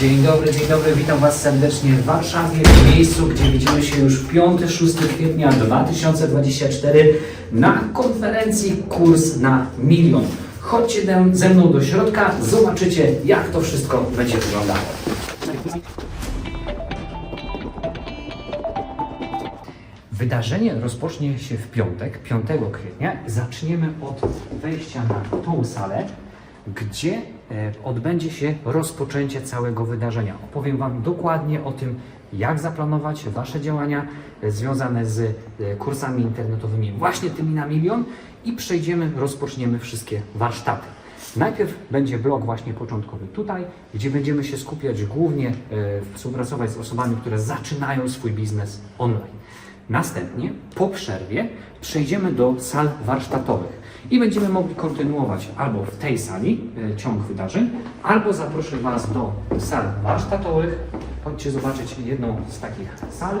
Dzień dobry, dzień dobry, witam Was serdecznie w Warszawie, w miejscu, gdzie widzimy się już 5-6 kwietnia 2024 na konferencji Kurs na Milion. Chodźcie ze mną do środka, zobaczycie jak to wszystko będzie wyglądało. Wydarzenie rozpocznie się w piątek, 5 kwietnia. Zaczniemy od wejścia na tą salę, gdzie e, odbędzie się rozpoczęcie całego wydarzenia. Opowiem Wam dokładnie o tym, jak zaplanować Wasze działania e, związane z e, kursami internetowymi, właśnie tymi na milion i przejdziemy, rozpoczniemy wszystkie warsztaty. Najpierw będzie blok właśnie początkowy tutaj, gdzie będziemy się skupiać głównie, współpracować z osobami, które zaczynają swój biznes online. Następnie, po przerwie, przejdziemy do sal warsztatowych i będziemy mogli kontynuować albo w tej sali e, ciąg wydarzeń, albo zaproszę Was do sal warsztatowych. Chodźcie zobaczyć jedną z takich sal.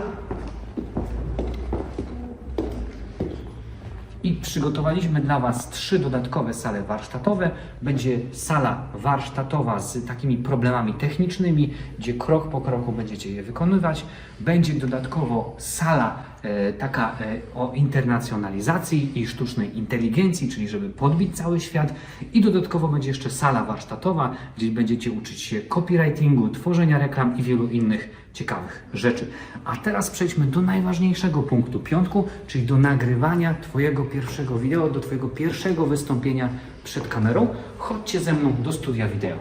I przygotowaliśmy dla Was trzy dodatkowe sale warsztatowe. Będzie sala warsztatowa z takimi problemami technicznymi, gdzie krok po kroku będziecie je wykonywać. Będzie dodatkowo sala taka e, o internacjonalizacji i sztucznej inteligencji, czyli żeby podbić cały świat. I dodatkowo będzie jeszcze sala warsztatowa, gdzie będziecie uczyć się copywritingu, tworzenia reklam i wielu innych ciekawych rzeczy. A teraz przejdźmy do najważniejszego punktu piątku, czyli do nagrywania Twojego pierwszego wideo, do Twojego pierwszego wystąpienia przed kamerą. Chodźcie ze mną do studia wideo.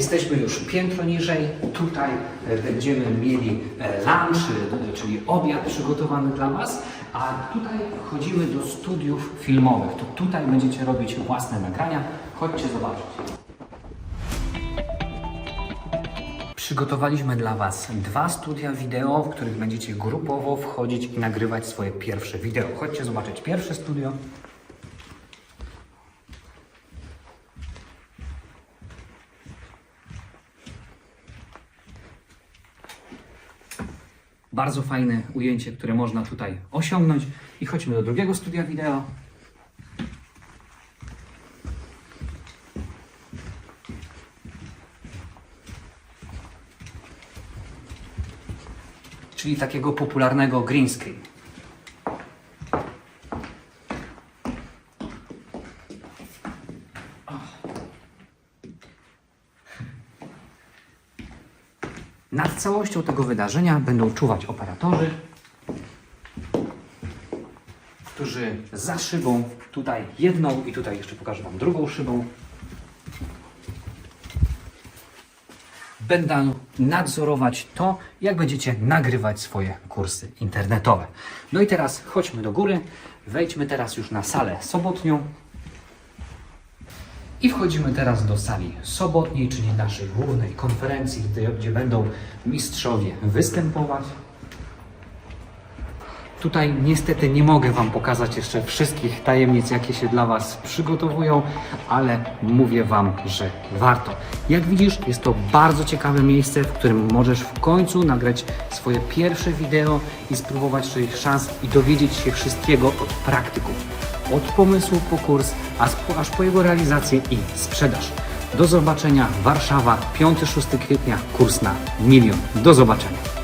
Jesteśmy już piętro niżej. Tutaj e, będziemy mieli e, lunch, e, czyli obiad przygotowany dla Was. A tutaj wchodzimy do studiów filmowych. To tutaj będziecie robić własne nagrania. Chodźcie zobaczyć. Przygotowaliśmy dla Was dwa studia wideo, w których będziecie grupowo wchodzić i nagrywać swoje pierwsze wideo. Chodźcie zobaczyć pierwsze studio. Bardzo fajne ujęcie, które można tutaj osiągnąć. I chodźmy do drugiego studia wideo. Czyli takiego popularnego green screen. Nad całością tego wydarzenia będą czuwać operatorzy, którzy za szybą, tutaj jedną i tutaj jeszcze pokażę Wam drugą szybą, będą nadzorować to, jak będziecie nagrywać swoje kursy internetowe. No i teraz chodźmy do góry, wejdźmy teraz już na salę sobotnią. I wchodzimy teraz do sali sobotniej, czyli naszej głównej konferencji, gdzie, będą mistrzowie występować. Tutaj niestety nie mogę Wam pokazać jeszcze wszystkich tajemnic, jakie się dla Was przygotowują, ale mówię Wam, że warto. Jak widzisz, jest to bardzo ciekawe miejsce, w którym możesz w końcu nagrać swoje pierwsze wideo i spróbować swoich szans i dowiedzieć się wszystkiego od praktyków. Od pomysłu po kurs, aż po, jego realizację i sprzedaż. Do zobaczenia Warszawa, 5-6 kwietnia, kurs na milion. Do zobaczenia.